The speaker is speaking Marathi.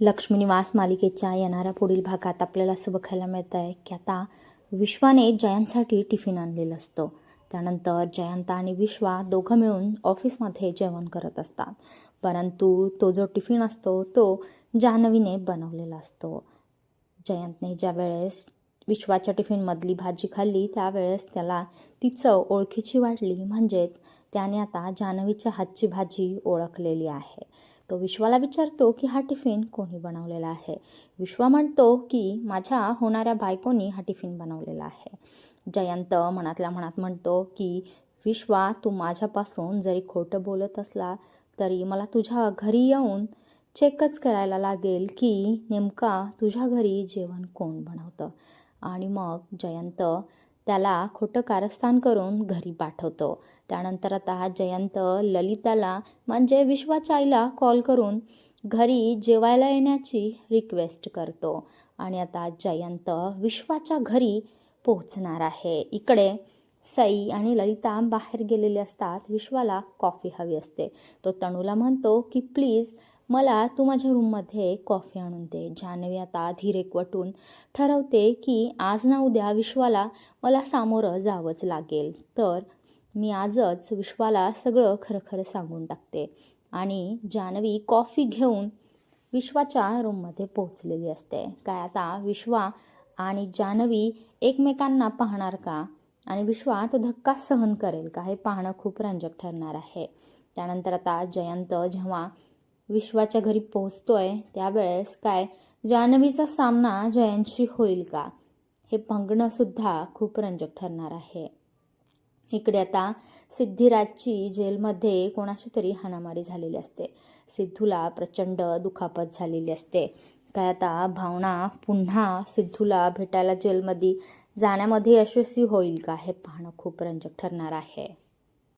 लक्ष्मीनिवास मालिकेच्या येणाऱ्या पुढील भागात आपल्याला असं बघायला मिळतं आहे की आता विश्वाने जयंतसाठी टिफिन आणलेलं असतं. त्यानंतर जयंत आणि विश्वा दोघं मिळून ऑफिसमध्ये जेवण करत असतात. परंतु तो जो टिफिन असतो तो जान्हवीने बनवलेला असतो. जयंतने ज्या वेळेस विश्वाच्या टिफिनमधली भाजी खाल्ली त्यावेळेस त्याला ती चव ओळखीची वाटली. म्हणजेच त्याने आता जान्हवीच्या हातची भाजी ओळखलेली आहे. तो विश्वाला विचारतो की हा टिफिन कोणी बनवलेला आहे? विश्वा म्हणतो की माझ्या होणाऱ्या बायकोनी हा टिफिन बनवलेला आहे. जयंत मनातल्या मनात म्हणतो की विश्वा तू माझ्यापासून जरी खोटं बोलत असला तरी मला तुझ्या घरी येऊन चेकच करायला लागेल की नेमका तुझ्या घरी जेवण कोण बनवतं. आणि मग जयंत त्याला खोटं कारस्थान करून घरी पाठवतो. त्यानंतर आता जयंत ललिताला म्हणजे विश्वाच्या आईला कॉल करून घरी जेवायला येण्याची रिक्वेस्ट करतो. आणि आता जयंत विश्वाच्या घरी पोहोचणार आहे. इकडे सई आणि ललिता बाहेर गेलेले असतात. विश्वाला कॉफी हवी असते. तो तणूला म्हणतो की प्लीज मला तू माझ्या रूममध्ये कॉफी आणून दे. जान्हवी आता धीर एकवटून ठरवते की आज ना उद्या विश्वाला मला सामोरं जावंच लागेल. तर मी आजच विश्वाला सगळं खरं खरं सांगून टाकते. आणि जान्हवी कॉफी घेऊन विश्वाच्या रूममध्ये पोहोचलेली असते. काय आता विश्वा आणि जान्हवी एकमेकांना पाहणार का? आणि विश्वा तो धक्का सहन करेल का? हे पाहणं खूप रंजक ठरणार आहे. त्यानंतर आता जयंत जेव्हा विश्वाच्या घरी पोहोचतोय त्यावेळेस काय जान्हवीचा सामना जयंतशी होईल का? हे बघणंसुद्धा खूप रंजक ठरणार आहे. इकडे आता सिद्धिराजची जेलमध्ये कोणाशी तरी हाणामारी झालेली असते. सिद्धूला प्रचंड दुखापत झालेली असते. काय आता भावना पुन्हा सिद्धूला भेटायला जेलमध्ये जाण्यामध्ये यशस्वी होईल का हे पाहणं खूप रंजक ठरणार आहे.